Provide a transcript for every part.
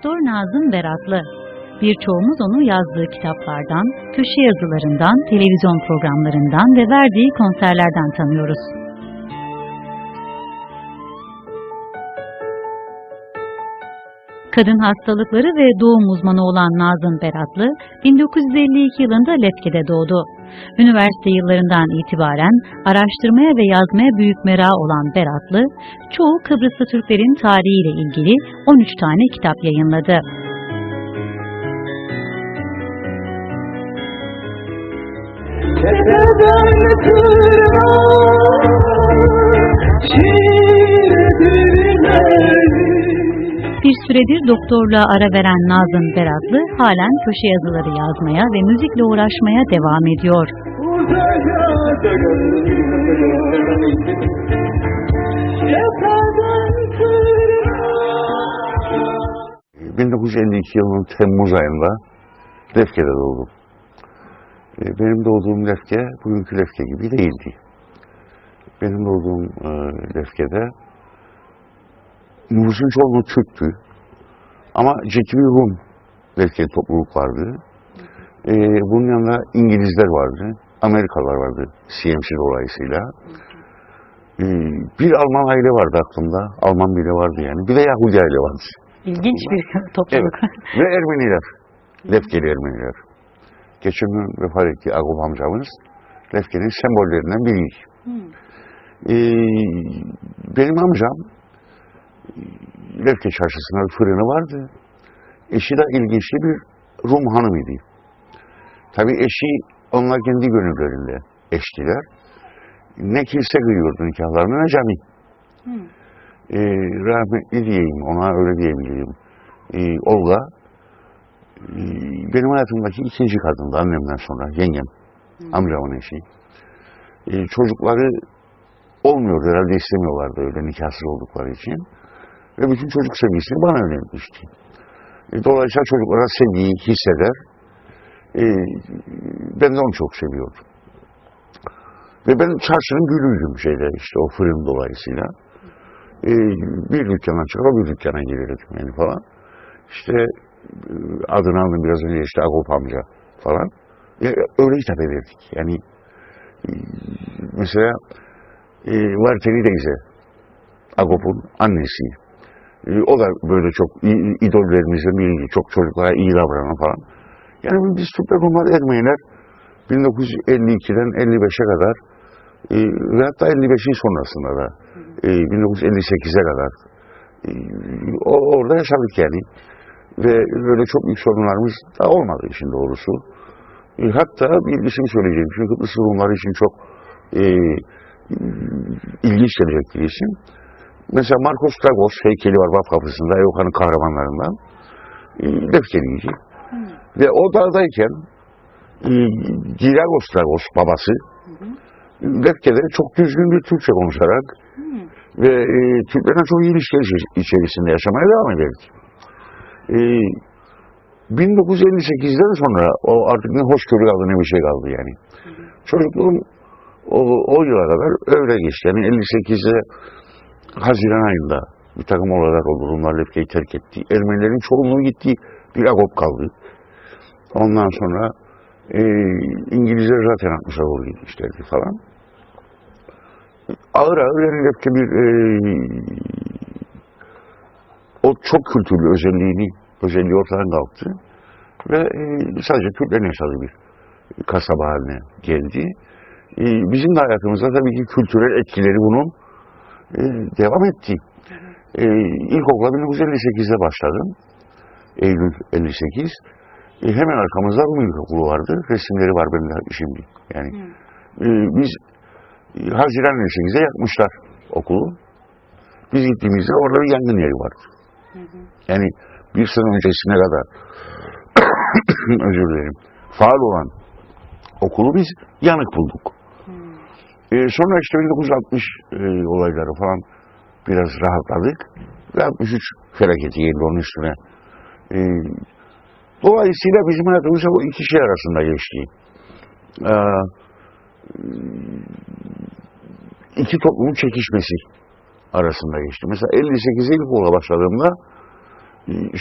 Doktor Nazım Beratlı. Birçoğumuz onu yazdığı kitaplardan, köşe yazılarından, televizyon programlarından ve verdiği konserlerden tanıyoruz. Kadın hastalıkları ve doğum uzmanı olan Nazım Beratlı, 1952 yılında Lefke'de doğdu. Üniversite yıllarından itibaren araştırmaya ve yazmaya büyük merağı olan Beratlı, çoğu Kıbrıslı Türklerin tarihiyle ilgili 13 tane kitap yayınladı. Tırnağa çiğnedirler Bir süredir doktorluğa ara veren Nazım Beratlı halen köşe yazıları yazmaya ve müzikle uğraşmaya devam ediyor. Uzaya Tepeden tırnağa 1952 yılının Temmuz ayında Lefke'de doğdum. E, Benim doğduğum Lefke bugünkü Lefke gibi değildi. Benim doğduğum e, Lefke'de nüfusun çoğunluğu Türktü. Ama ciddi bir Rum Lefke topluluk vardı. E, bunun yanında İngilizler vardı, Amerikalılar vardı CMC dolayısıyla. E, bir Alman aile vardı aklımda, Alman biri vardı yani. Bir de Yahudi aile vardı. İlginç bir topluluk. Ve Ermeniler. Lefkeli Ermeniler. Geçen gün vefat etti Agop amcamız. Lefke'nin sembollerinden biriydi. Ee, benim amcam Lefke çarşısında bir fırını vardı. Eşi de ilginçli bir Rum hanımıydı. Tabii eşi onlar kendi gönüllerinde eştiler. Ne kilise kıyıyordu nikahlarını ne cami. Ee, rahmetli diyeyim, ona öyle diyebilirim. Ee, Olga, e, benim hayatımdaki ikinci kadındı annemden sonra, yengem, amcamın eşi. Ee, çocukları olmuyordu herhalde istemiyorlardı öyle nikahsız oldukları için. Ve bütün çocuk sevgisini bana yöneltmişti. E, dolayısıyla çocuklara sevgiyi hisseder. E, ben de onu çok seviyordum. Ve ben çarşının gülüydüm şeyde işte o fırın dolayısıyla. E, bir dükkandan çıkar bir dükkana girirdim yani falan. İşte adını aldım biraz önce işte Agop amca falan. Öyle hitap ederdik. Yani mesela e, Varteli teyze Agop'un annesi. E, o da böyle çok idollerimizden biriydi. Çok çocuklara iyi davranan falan. Yani biz Türkler, Rumlar, Ermeniler 1952'den 55'e kadar e, ve hatta 55'in sonrasında da e, 1958'e kadar e, orada yaşadık yani. Ve böyle çok büyük sorunlarımız da olmadı işin doğrusu. E, hatta bir isim söyleyeceğim. Çünkü Kıbrıs Rumları için çok e, ilginç gelecek bir isim. Mesela Marcos Dragos heykeli var Vaf kapısında Eokan'ın kahramanlarından. E, Lefkeliydi. Ve o dağdayken e, Giragos Dragos babası Lefke'de çok düzgün bir Türkçe konuşarak ve e, Türklerle çok iyi ilişkiler içi- içerisinde yaşamaya devam ederdik. E, 1958'den sonra o artık ne hoşgörü kaldı ne bir şey kaldı yani. Çocukluğum o, o yıla kadar öyle geçti. Yani 58'de Haziran ayında bir takım olaylar oldu. Rumlar Lefke'yi terk etti. Ermenilerin çoğunluğu gitti. Bir agop kaldı. Ondan sonra e, İngilizler zaten 60'a doğru gitmişlerdi falan. Ağır ağır yani Lefke bir e, o çok kültürlü özelliğini özelliği ortadan kalktı. Ve e, sadece Türklerin yaşadığı bir kasaba haline geldi. E, bizim de hayatımızda tabii ki kültürel etkileri bunun e, devam etti. E, ilkokula 1958'de başladım. Eylül 58. E, hemen arkamızda Rum İlkokulu vardı. Resimleri var bende şimdi. Yani e, biz e, Haziran 58'de yakmışlar okulu. Biz gittiğimizde orada bir yangın yeri vardı. Yani bir sene öncesine kadar özür dilerim faal olan okulu biz yanık bulduk. E, sonra işte 1960 e, olayları falan biraz rahatladık. Ve 63 felaketi geldi onun üstüne. E, dolayısıyla bizim hayatımız bu iki şey arasında geçti. E, iki toplumun çekişmesi arasında geçti. Mesela 58'e ilk okula başladığımda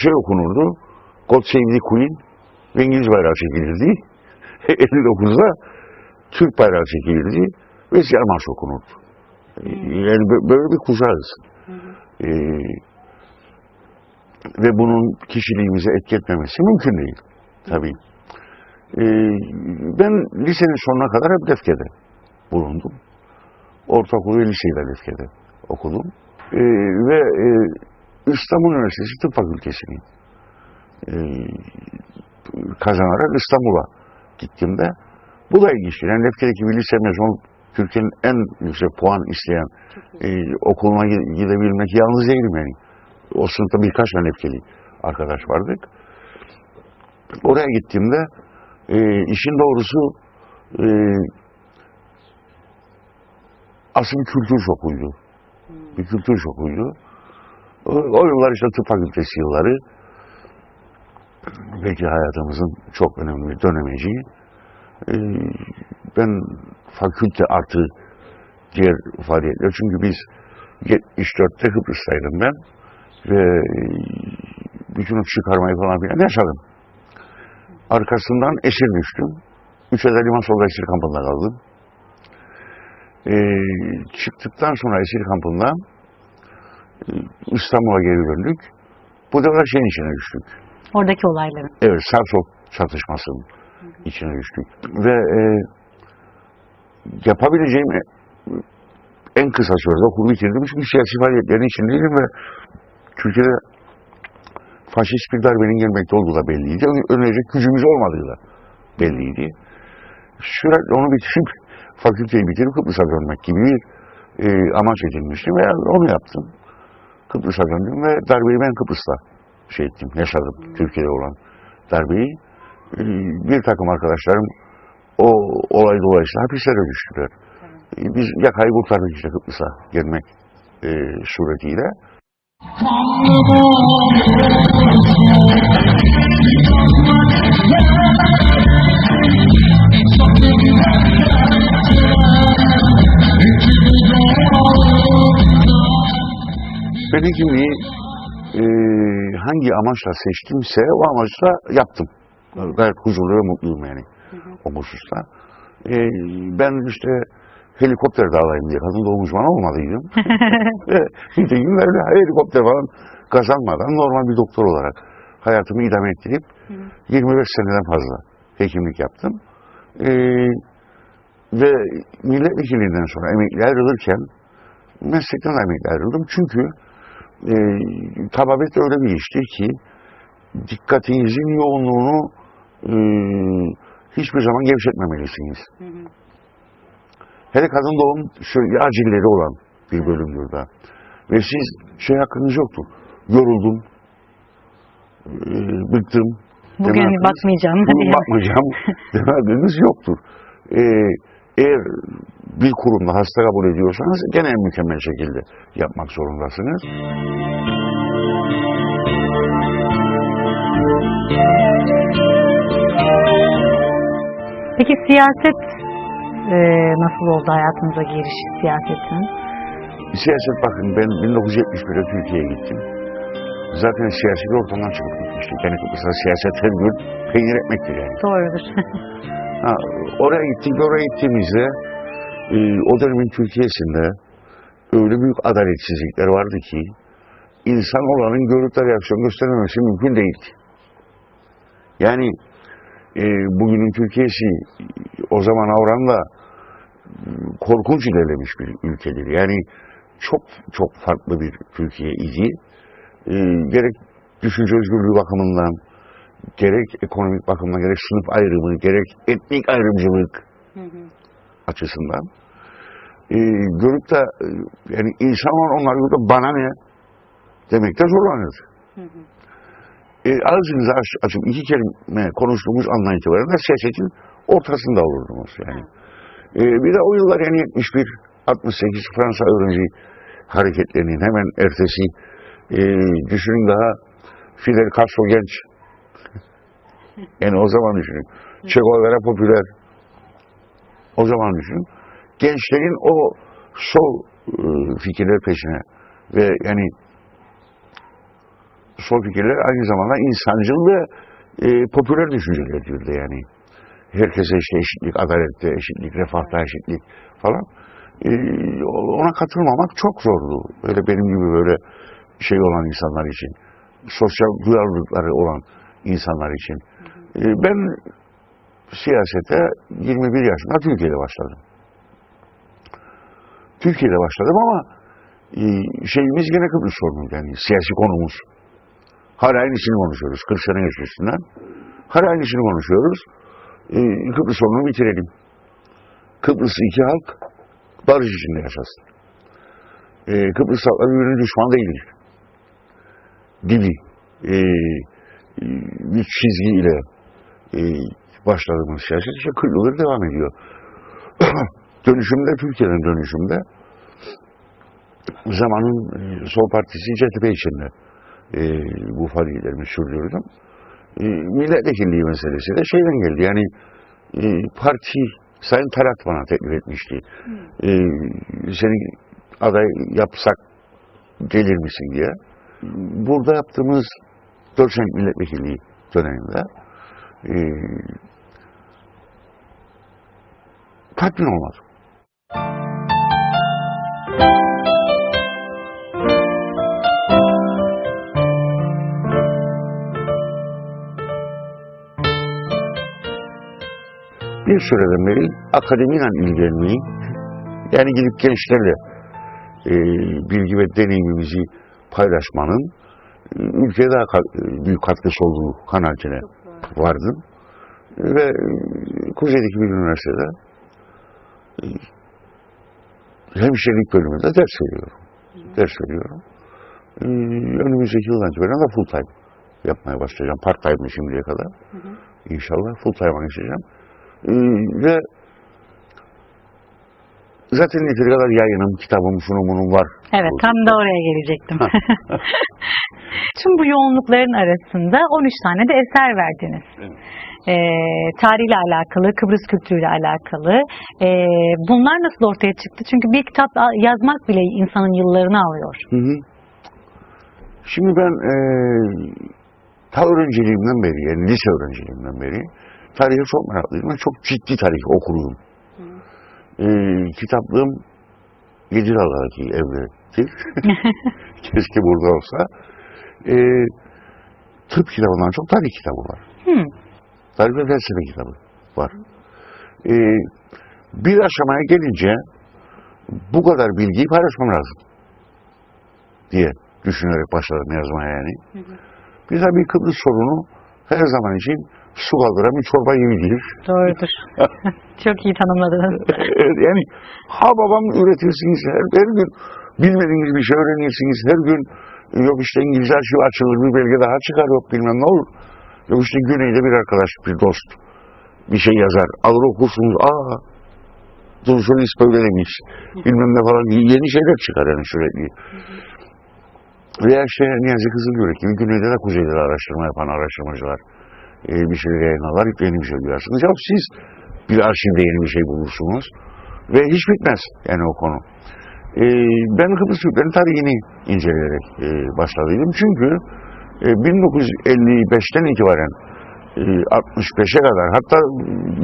şey okunurdu. God Save the Queen ve İngiliz bayrağı çekilirdi. 59'da Türk bayrağı çekilirdi ve Marşı okunurdu. Yani bö- böyle bir kuşağız. Ee, ve bunun kişiliğimize etki etmemesi mümkün değil. Tabii. Ee, ben lisenin sonuna kadar hep Lefke'de bulundum. Ortaokul ve liseyi de Lefke'de okudum. Ee, ve e, İstanbul Üniversitesi Tıp Fakültesini e, kazanarak İstanbul'a gittim de bu da ilginç. Yani Lefke'deki bir lise mezunu Türkiye'nin en yüksek puan isteyen e, okuluna gi- gidebilmek yalnız değilim yani. O sınıfta birkaç tane Lefkeli arkadaş vardık. Oraya gittiğimde e, işin doğrusu e, aslında bir kültür şokuydu. Bir kültür şokuydu. O, o yıllar işte tıp fakültesi yılları belki hayatımızın çok önemli dönemeci. E, ben fakülte artı diğer faaliyetler çünkü biz 74'te Kıbrıs'taydım ben ve bütün o çıkarmayı falan filan yaşadım. Arkasından esir düştüm. Üç ayda liman solda esir kampında kaldım. Ee, çıktıktan sonra esir kampından e, İstanbul'a geri döndük. Bu defa şeyin içine düştük. Oradaki olayların. Evet, Sarsok çatışmasının içine düştük. Ve e, yapabileceğim en kısa sürede okulu bitirdim. Çünkü siyasi faaliyetlerin içindeydim ve Türkiye'de faşist bir darbenin gelmekte olduğu da belliydi. Önleyecek gücümüz olmadığı da belliydi. Sürekli onu bitirip, fakülteyi bitirip Kıbrıs'a dönmek gibi bir e, amaç edinmiştim ve onu yaptım. Kıbrıs'a döndüm ve darbeyi ben Kıbrıs'ta şey ettim, yaşadım. Türkiye'de olan darbeyi. E, bir takım arkadaşlarım o olay dolayısıyla hapislere düştüler. E, Biz yakayı kurtardık işte Kıbrıs'a gelmek e, suretiyle. Beni kimliği e, hangi amaçla seçtimse o amaçla yaptım. Gayet huzurlu ve mutluyum yani o hususta. E, ben işte helikopter de alayım diye kadın doğum uzmanı olmadıydım. Nitekim böyle helikopter falan kazanmadan normal bir doktor olarak hayatımı idame ettirip 25 seneden fazla hekimlik yaptım. E, ve milletvekilliğinden sonra emekli ayrılırken meslekten emekli ayrıldım. Çünkü e, tababet öyle bir iştir ki dikkatinizin yoğunluğunu e, hiçbir zaman gevşetmemelisiniz. Hele kadın doğum şöyle acilleri olan bir bölümdür da. Ve siz şey hakkınız yoktur. Yoruldum, e, bıktım. Bugün hakkınız- bakmayacağım. Bugün bakmayacağım deme hakkınız yoktur. E, eğer bir kurumda hasta kabul ediyorsanız gene en mükemmel şekilde yapmak zorundasınız. Peki siyaset e, nasıl oldu hayatınıza giriş siyasetin? Siyaset bakın ben 1971'de Türkiye'ye gittim. Zaten siyasi bir ortamdan çıkıp gitmiştik. Yani Kıbrıs'ta siyaset her gün peynir ekmektir yani. Doğrudur. Ha, oraya gittik ve oraya gittiğimizde e, o dönemin Türkiye'sinde öyle büyük adaletsizlikler vardı ki insan olanın görüp de reaksiyon göstermemesi mümkün değildi. Yani e, bugünün Türkiye'si o zaman oranla korkunç ilerlemiş bir ülkedir. Yani çok çok farklı bir Türkiye idi. E, gerek düşünce özgürlüğü bakımından, gerek ekonomik bakımdan, gerek sınıf ayrımı, gerek etnik ayrımcılık açısından e, görüp de e, yani insan onlar de bana ne demekte zorlanır. E, ağzınızı aç, açıp iki kelime konuştuğumuz andan itibaren de siyasetin ortasında olurdunuz yani. E, bir de o yıllar yani 71 68 Fransa öğrenci hareketlerinin hemen ertesi e, düşünün daha Fidel Castro genç yani o zaman düşünün. Che Guevara popüler. O zaman düşünün. Gençlerin o sol e, fikirler peşine ve yani sol fikirler aynı zamanda insancıl ve e, popüler düşüncelerdi yani. Herkese işte eşitlik, adalette eşitlik, refahta eşitlik falan. E, ona katılmamak çok zordu. Böyle benim gibi böyle şey olan insanlar için. Sosyal duyarlılıkları olan insanlar için. E, ben siyasete 21 yaşında Türkiye'de başladım. Türkiye'de başladım ama e, şeyimiz gene Kıbrıs sorunu yani siyasi konumuz. Hala aynısını konuşuyoruz 40 sene geçmesinden. Hala aynısını konuşuyoruz. E, Kıbrıs sorununu bitirelim. Kıbrıs iki halk barış içinde yaşasın. E, Kıbrıs halkları birbirine düşman değildir. Gibi e, e, bir çizgiyle e, başladığımız siyaset işte 40 yıldır devam ediyor. dönüşümde, Türkiye'nin dönüşümde zamanın e, Sol Partisi CTP içinde e, bu faaliyetlerimi sürdürdüm. E, milletvekilliği meselesi de şeyden geldi. Yani e, parti Sayın Talat bana teklif etmişti. E, seni aday yapsak gelir misin diye. Burada yaptığımız Doçent milletvekilliği döneminde e, tatmin olmadım. Bir süreden beri akademiyle ilgilenmeyi, yani gidip gençlerle e, bilgi ve deneyimimizi paylaşmanın e, ülkeye daha e, büyük katkısı olduğu kanaatine vardım. Ve e, Kuzey'deki bir üniversitede e, hemşirelik bölümünde ders veriyorum. Ders veriyorum. E, önümüzdeki yıldan itibaren de full time yapmaya başlayacağım. Part time'ı şimdiye kadar. İnşallah full time'a geçeceğim. Ee, ve zaten yeteri kadar yayınım, kitabım, sunumunum var. Evet, tam da oraya gelecektim. Tüm bu yoğunlukların arasında 13 tane de eser verdiniz. Evet. Ee, tarihle alakalı, Kıbrıs kültürüyle alakalı. Ee, bunlar nasıl ortaya çıktı? Çünkü bir kitap yazmak bile insanın yıllarını alıyor. Hı hı. Şimdi ben e, ta öğrenciliğimden beri, yani lise öğrenciliğimden beri tarihe çok meraklıyım ve çok ciddi tarih okurum. E, kitaplığım Yedidalar'daki evdedir. Keşke burada olsa. E, tıp kitabından çok tarih kitabı var. Hmm. Tarih ve felsefe kitabı var. E, bir aşamaya gelince bu kadar bilgiyi paylaşmam lazım diye düşünerek başladım yazmaya yani. Bir de bir Kıbrıs sorunu her zaman için su kaldıran bir çorba gibi değil. Doğrudur. Çok iyi tanımladınız. Yani ha babam üretirsiniz her, her gün bilmediğiniz bir şey öğrenirsiniz her gün yok işte İngilizce arşiv açılır bir belge daha çıkar yok bilmem ne olur. Yok işte güneyde bir arkadaş bir dost bir şey yazar alır okursunuz aa Duruşolis böyle demiş bilmem ne falan yeni şeyler çıkar yani sürekli. Veya işte Niyazi Kızılgürek gibi güneyde de kuzeyde de araştırma yapan araştırmacılar e, bir şey yayınlarlar, yeni bir şey duyarsınız. Ya siz bir arşivde yeni bir şey bulursunuz ve hiç bitmez yani o konu. E, ben Kıbrıs Türklerin tarihini inceleyerek e, başladıydım. Çünkü e, 1955'ten itibaren e, 65'e kadar hatta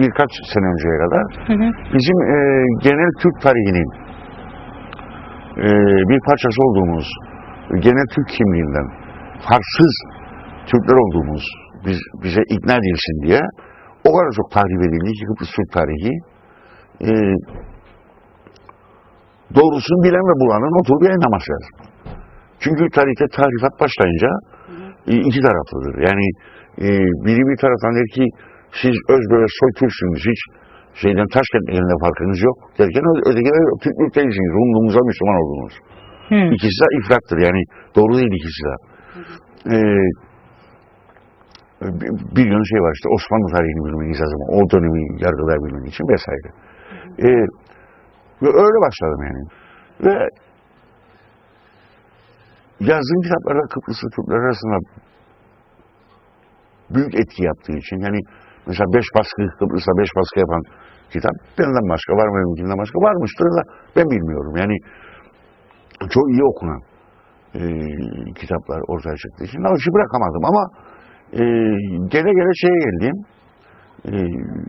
birkaç sene önceye kadar Hı hı. bizim e, genel Türk tarihinin e, bir parçası olduğumuz genel Türk kimliğinden farksız Türkler olduğumuz biz, bize ikna edilsin diye o kadar çok tahrip edildi ki Kıbrıs Türk tarihi e, doğrusunu bilen ve bulanın oturup yayınlaması lazım. Çünkü tarihte tarifat başlayınca e, iki taraflıdır. Yani e, biri bir taraftan der ki siz öz böyle soy Türksünüz hiç şeyden Taşkent elinde farkınız yok derken ö- öteki de Türklük değilsiniz. Rumluğumuza Müslüman oldunuz. Hı. İkisi de ifrattır. Yani doğru değil ikisi de. Ee, bir, bir yön şey var işte Osmanlı tarihini bilmeniz lazım. O dönemi yargılayabilmek için vesaire. Ee, öyle başladım yani. Ve yazdığım kitaplarda Kıbrıslı Türkler arasında büyük etki yaptığı için yani mesela beş baskı Kıbrıs'ta beş baskı yapan kitap benden başka var mı benimkinden başka varmıştır da ben bilmiyorum. Yani çok iyi okunan e, kitaplar ortaya çıktığı için işi bırakamadım ama e, gele gele şeye geldim. E,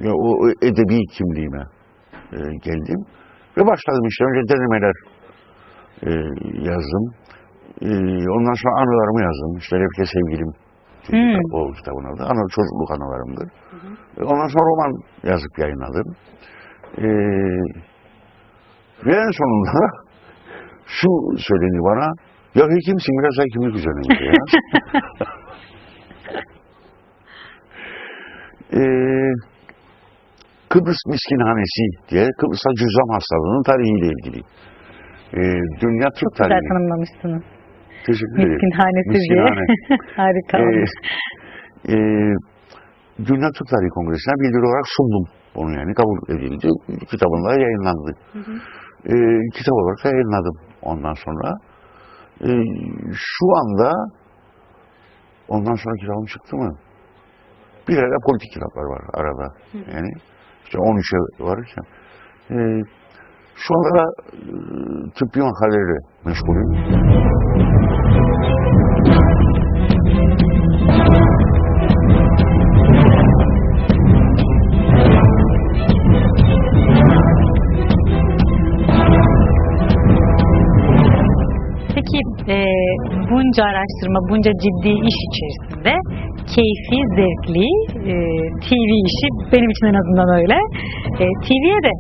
ya o o edebi kimliğime e, geldim. Ve başladım işte önce denemeler e, yazdım. E, ondan sonra anılarımı yazdım. İşte Refke Sevgilim Hmm. o kitabın adı. Anı, çocukluk anılarımdır. E, Ondan sonra roman yazıp yayınladım. E, ve en sonunda şu söyledi bana ya hekimsin biraz hekimlik üzerine bir şey yaz. E, Kıbrıs Miskinhanesi diye Kıbrıs'ta cüzzam hastalığının tarihiyle ilgili. E, Dünya Türk Güzel tarihi. tanımlamışsınız. Teşekkür ederim. Miskinhanesi diye. Miskinhane. Harika Ee, olmuş. e, Dünya Türk Tarihi Kongresi'ne bildiri olarak sundum onu yani kabul edildi. Kitabında yayınlandı. E, kitap olarak da yayınladım ondan sonra. E, şu anda ondan sonra kitabım çıktı mı? Bir ara politik kitaplar var arada. Yani işte 13'e varırken. E, şu anda da e, tıbbi makalelerle meşgulüm. Peki e, bunca araştırma, bunca ciddi iş içerisinde keyfi, zevkli e, TV işi benim için en azından öyle. E, TV'ye de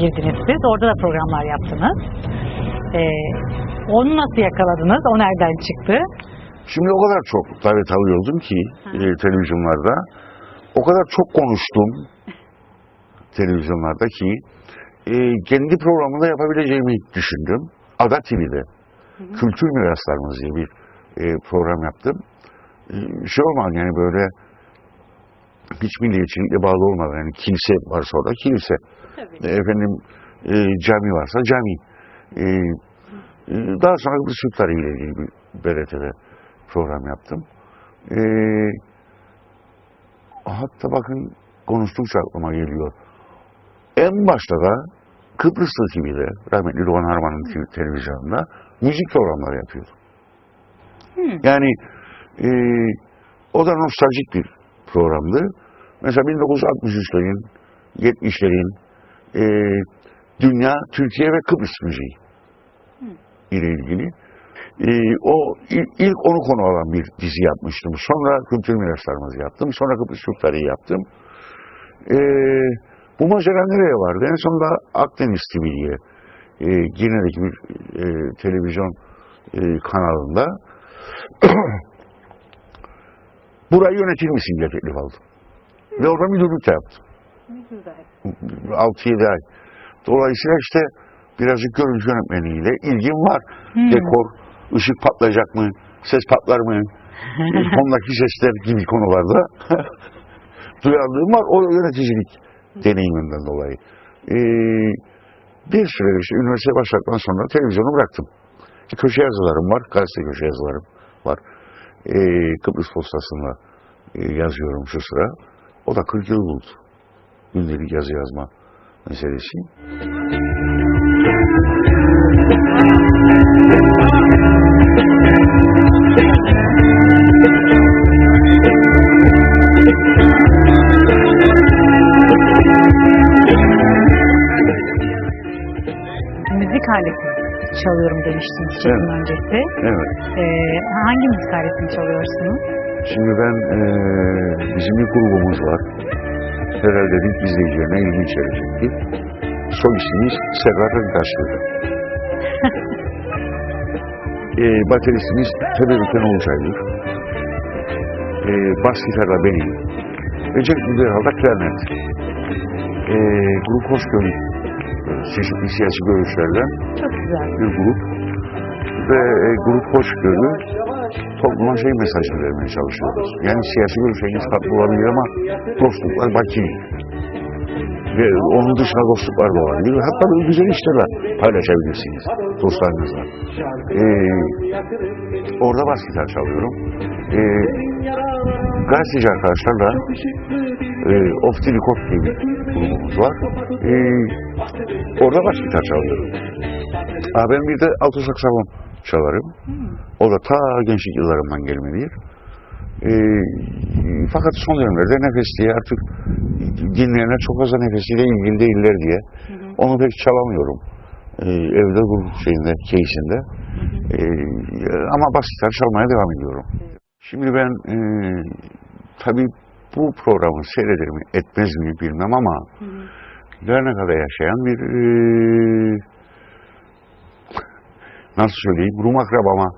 girdiniz siz. Orada da programlar yaptınız. E, onu nasıl yakaladınız? O nereden çıktı? Şimdi o kadar çok davet alıyordum ki e, televizyonlarda. O kadar çok konuştum televizyonlarda ki e, kendi programında yapabileceğimi düşündüm. Ada TV'de Kültür Miraslarımız diye bir e, program yaptım. E, şey olmadı yani böyle hiç milliyetçilikle bağlı olmadan yani kilise varsa orada kilise. E, efendim e, cami varsa cami. E, e, daha sonra Kıbrıs Türk Tarihi ile ilgili bir BRT'de program yaptım. E, hatta bakın konuştukça aklıma geliyor. En başta da Kıbrıslı TV'de, rahmetli Doğan Harman'ın televizyonunda müzik programları yapıyordu. Hmm. Yani e, o da nostaljik bir programdı. Mesela 1963'lerin, 70'lerin e, dünya, Türkiye ve Kıbrıs müziği ile ilgili. E, o il- ilk onu konu alan bir dizi yapmıştım. Sonra kültür miraslarımızı yaptım. Sonra Kıbrıs Türk Tarihi yaptım. E, bu macera nereye vardı? En sonunda Akdeniz TV'ye e, Girne'deki bir e, televizyon e, kanalında burayı yönetir misin diye teklif aldım. Ve orada müdürlük de yaptım. 6-7 ay. Dolayısıyla işte birazcık görüntü yönetmeniyle ilgim var. Hmm. Dekor, ışık patlayacak mı, ses patlar mı, e, sondaki sesler gibi konularda duyarlılığım var. O yöneticilik deneyimimden dolayı. Ee, bir süre işte üniversiteye başladıktan sonra televizyonu bıraktım. İşte köşe yazılarım var, gazete köşe yazılarım var. Ee, Kıbrıs Postası'nda e, yazıyorum şu sıra. O da 40 yıl buldu. Gündelik yazı yazma meselesi. Müzik aleti çalıyorum demiştiniz çekim Evet. öncesi. Evet. E, hangi müzik aletini çalıyorsunuz? Şimdi ben e, bizim bir grubumuz var. Herhalde ilk izleyicilerine ilgi içerecektir. Soy ismimiz Serhat Öntaşlı. e, bateristimiz Tebelüken Olcay'dır. E, bas gitarla benim. Ve Cenk Müderhal'da klarnet. E, grup Hoşgörü. e, Çeşitli siyasi görüşlerden Çok güzel. bir grup. Ve e, grup Hoşgörü topluma şey mesajı vermeye çalışıyoruz. Yani siyasi görüşleriniz farklı olabilir ama dostluklar baki. Ve onun dışında dostluklar da olabilir. Hatta böyle güzel işlerle paylaşabilirsiniz dostlarınızla. Ee, orada bas gitar çalıyorum. Ee, gazeteci arkadaşlarla e, Off the Record diye bir grubumuz var. Ee, orada bas gitar çalıyorum. Aa, ben bir de alto saksafon çalarım. O da ta gençlik yıllarımdan gelmelidir. Ee, fakat son dönemlerde nefesliğe artık dinleyenler çok fazla nefesiyle ilgili değiller diye onu pek çalamıyorum. Ee, evde bu şeyinde, case'inde. Ee, ama basitler çalmaya devam ediyorum. Şimdi ben e, tabii bu programı seyreder mi, etmez mi bilmem ama Larnaka'da yaşayan bir e, nasıl söyleyeyim, Rum akrabama.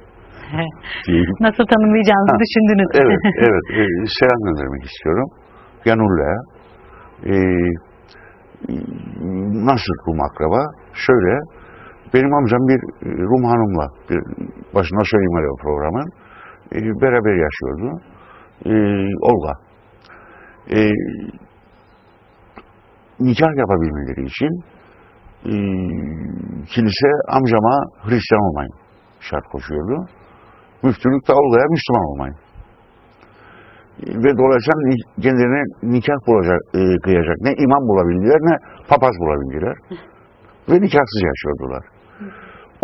Nasıl tanımlayacağınızı Ha, düşündünüz. Evet, evet. E, selam göndermek istiyorum. Yanulla'ya. E, nasıl Rum akraba? Şöyle, benim amcam bir Rum hanımla, bir, başına söyleyeyim öyle programın, e, beraber yaşıyordu. E, Olga. E, nikah yapabilmeleri için e, kilise amcama Hristiyan olmayın şart koşuyordu. Müftülük de Olga'ya Müslüman olmayın. Ve dolayısıyla kendilerine nikah bulacak, e, kıyacak ne imam bulabildiler ne papaz bulabildiler. Ve nikahsız yaşıyordular.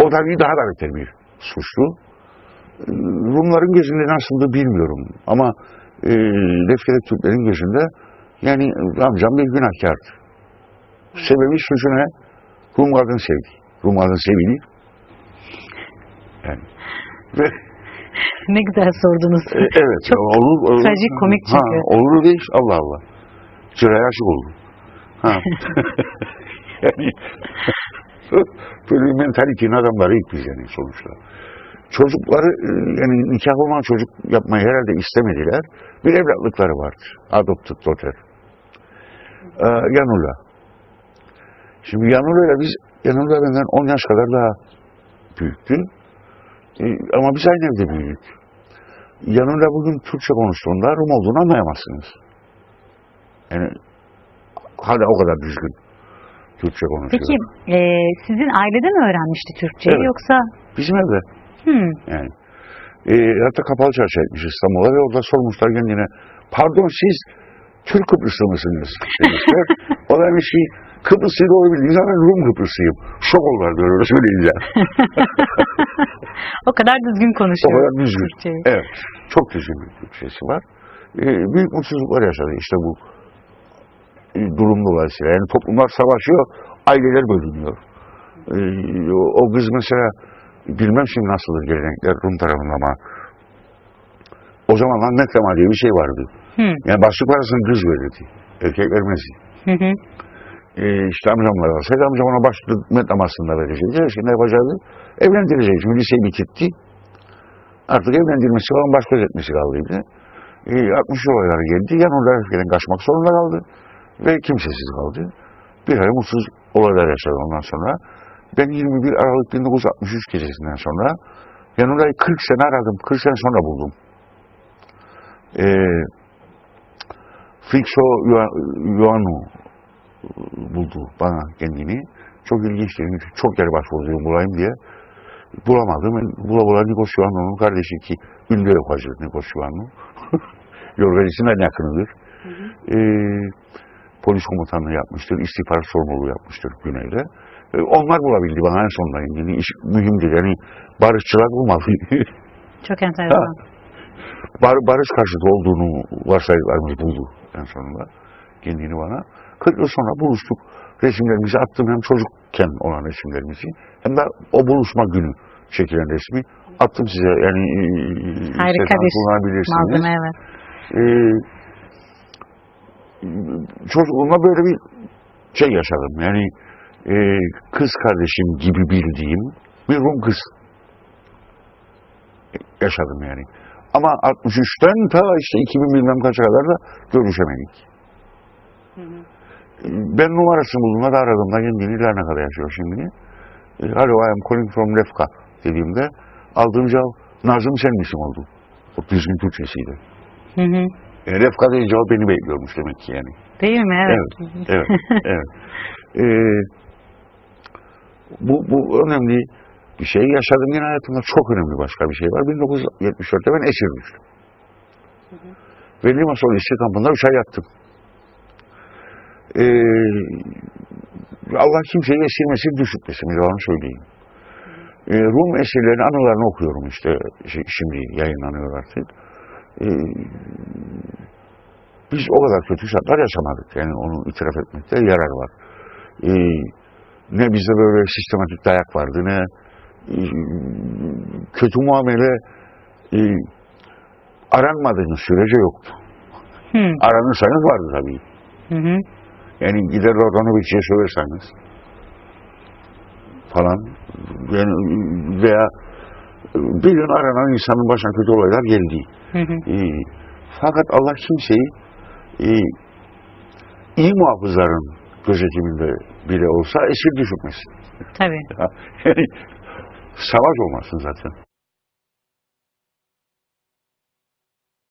O da bir daha da beter bir suçlu. E, Rumların gözünde nasıldı bilmiyorum. Ama e, Lefkede Türklerin gözünde yani amcam bir günahkardı. Sebebi suçu ne? Rum kadın sevdi. Rum kadın sevdi. Yani. Ve ne güzel sordunuz. e, evet. Çok olur, olur. trajik, komik Ha, çünkü. olur değil. Allah Allah. Çıraya aşık oldu. Ha. yani böyle mentalitenin adamları ilk biz yani sonuçta. Çocukları e, yani nikah olmayan çocuk yapmayı herhalde istemediler. Bir evlatlıkları vardı. Adopted daughter. Ee, Yanula. Şimdi Yanula ile biz, Yanula benden 10 yaş kadar daha büyüktü. Ee, ama biz aynı evde büyüdük. Yanında bugün Türkçe konuştuğunda Rum olduğunu anlayamazsınız. Yani hala o kadar düzgün Türkçe konuşuyor. Peki e, sizin ailede mi öğrenmişti Türkçeyi Evet. yoksa? Bizim evde Hmm. yani. E, hatta kapalı çarşı etmiş İstanbul'a ve orada sormuşlar kendine pardon siz Türk Kıbrıslı mısınız demişler. o demiş ki Kıbrıs'ı doğru bildiğiniz ama ben Rum Kıbrıslıyım. Şok oldular böyle öyle söyleyince. o kadar düzgün O konuşuyor. kadar düzgün. Türkçeyi. Evet. Çok düzgün bir Türkçesi var. Ee, büyük mutsuzluklar yaşadı işte bu e, durum dolayısıyla. Yani toplumlar savaşıyor, aileler bölünüyor. Ee, o, o kız mesela bilmem şimdi nasıldır gelenekler Rum tarafında ama o zamanlar metrema diye bir şey vardı. Hmm. Yani başlık parasını kız verirdi. Erkek vermezdi. Hı hı. Ee, işte amcamlar olsaydı amcam ona başlık metremasında verecekti. Şimdi ne yapacaktı? Evlendirecekti. Şimdi liseyi bitirtti. Artık evlendirmesi falan baş göz etmesi kaldıydı. E, 60 olaylar geldi. Yan orada ülkeden kaçmak zorunda kaldı. Ve kimsesiz kaldı. Bir ay mutsuz olaylar yaşadı ondan sonra. Ben 21 Aralık 1963 gecesinden sonra Yanındayı 40 sene aradım. 40 sene sonra buldum. E, Frixo Ioannou buldu bana kendini. Çok ilginç değil mi? Çok yer başvurdum bulayım diye. Bulamadım. Bula bula Nikos Ioannou'nun kardeşi ki ünlü evhacı Nikos Ioannou. Yorganisinin en yakınıdır. Ee, polis komutanlığı yapmıştır. istihbarat sorumluluğu yapmıştır Güney'de. Ee, onlar bulabildi bana en sonunda. Yani iş mühimdir. Yani barışçılar bulmadı. Çok enteresan. Bar, barış karşıtı olduğunu varsaydıklarımız buldu en sonunda kendini bana. 40 yıl sonra buluştuk. Resimlerimizi attım hem çocukken olan resimlerimizi hem de o buluşma günü çekilen resmi attım size. Yani e, Harika isterseniz bir kullanabilirsiniz. malzeme evet. Ee, çocukluğumda böyle bir şey yaşadım. Yani e, kız kardeşim gibi bildiğim bir Rum kız yaşadım yani. Ama 63'ten ta işte 2000 bilmem kaça kadar da görüşemedik. Ben numarasını bulduğumda da aradığımda kendini Larnaka'da yaşıyor şimdi. E, Hello, I am calling from Lefka dediğimde aldığım cevap Nazım sen misin oldu. O düzgün Türkçesiydi. Hı hı. E, Lefka deyince o beni bekliyormuş demek ki yani. Değil mi? Evet. Evet, evet, evet. Ee, bu, bu önemli bir şey. Yaşadığım yine hayatımda çok önemli başka bir şey var. 1974'te ben esir düştüm. Ve Limassol işçi kampında 3 ay yattım. Ee, Allah kimseyi esirmesin, düşürtmesin. Bir onu söyleyeyim. E, Rum esirlerinin anılarını okuyorum işte. Şi- Şimdi yayınlanıyor artık. E, biz o kadar kötü şartlar yaşamadık. Yani onu itiraf etmekte yarar var. E, ne bizde böyle sistematik dayak vardı ne e, kötü muamele e, aranmadığınız sürece yoktu. Hı. Aranırsanız vardı tabii. Hı hı. Yani gider oradan bir şey söylerseniz falan yani veya bir gün aranan insanın başına kötü olaylar geldi. Hı hı. Ee, fakat Allah kimseyi e, iyi muhafızların gözetiminde bile olsa esir düşürmesin. Tabii. Yani savaş olmasın zaten.